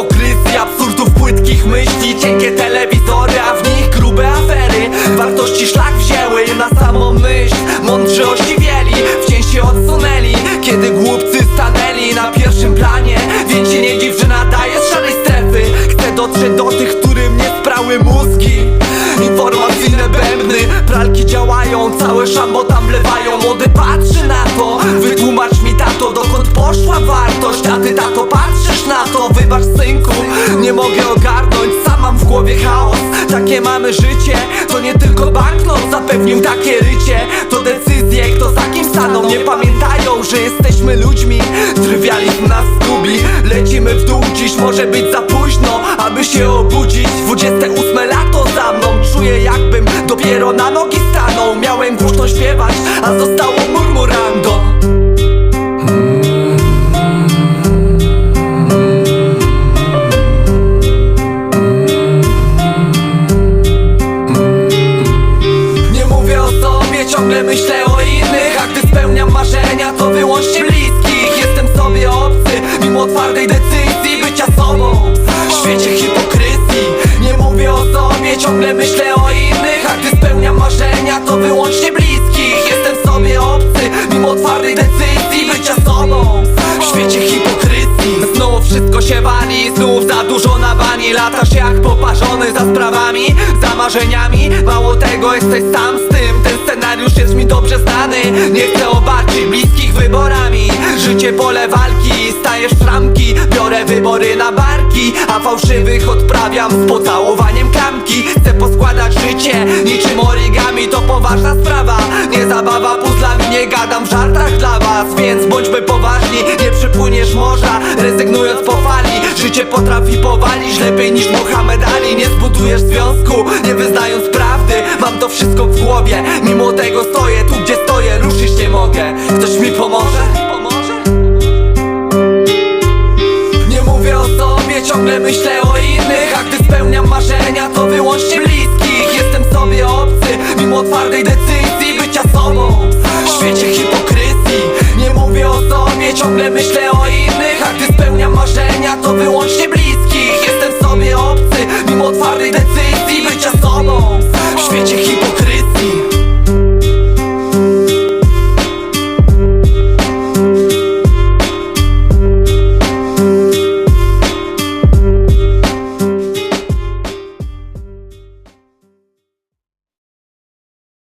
hipokryzja absurdów płytkich myśli. Cienkie telewizory, a w nich grube afery. Wartości szlak wzięły na samą myśl. Mądrzy osiwieli, wciąż się odsunęli. Kiedy głupcy stanęli na pierwszym planie Więc się nie dziw, że nadaje z szarej strefy. Chcę dotrzeć do tych, którym nie sprały mózgi. Informacyjne bębny, pralki działają Całe szambo tam lewają, młody patrzy na to nie mogę ogarnąć Sam mam w głowie chaos. Takie mamy życie, to nie tylko banknot Zapewnił takie rycie. To decyzje, kto za kim staną Nie pamiętają, że jesteśmy ludźmi. Trywializm nas gubi Lecimy w dół, dziś może być za późno Aby się obudzić. 28 lato za mną Czuję jakbym dopiero na nogi stanął. Miałem głośno śpiewać, a zostało murmurando ciągle myślę o innych. A gdy spełniam marzenia, to wyłącznie bliskich. Jestem sobie obcy, mimo twardej decyzji bycia sobą. W świecie hipokryzji Nie mówię o sobie, ciągle myślę o innych Latasz jak poparzony za sprawami, za marzeniami. Mało tego, jesteś sam z tym. Ten scenariusz jest mi dobrze znany. Nie chcę obarczyć bliskich wyborami. Życie pole walki, stajesz w szramki Biorę wybory na barki A fałszywych odprawiam z pocałowaniem klamki. Chcę poskładać życie niczym origami. To poważna sprawa, nie zabawa puzzlami Nie gadam w żartach dla was. Więc bądźmy poważni, Życie potrafi powalić lepiej niż Mohamed Ali. Nie zbudujesz związku, nie wyznając prawdy. Mam to wszystko w głowie, mimo tego stoję Tu gdzie stoję, ruszyć nie mogę. Ktoś mi pomoże? Nie mówię o sobie, ciągle myślę o innych. A gdy spełniam marzenia, to wyłącznie bliskich. Jestem sobie obcy, mimo twardej decyzji ciągle myślę o innych A gdy spełniam marzenia to wyłącznie bliskich. Jestem sobie obcy, mimo twardej decyzji bycia sobą. W świecie hipokryzji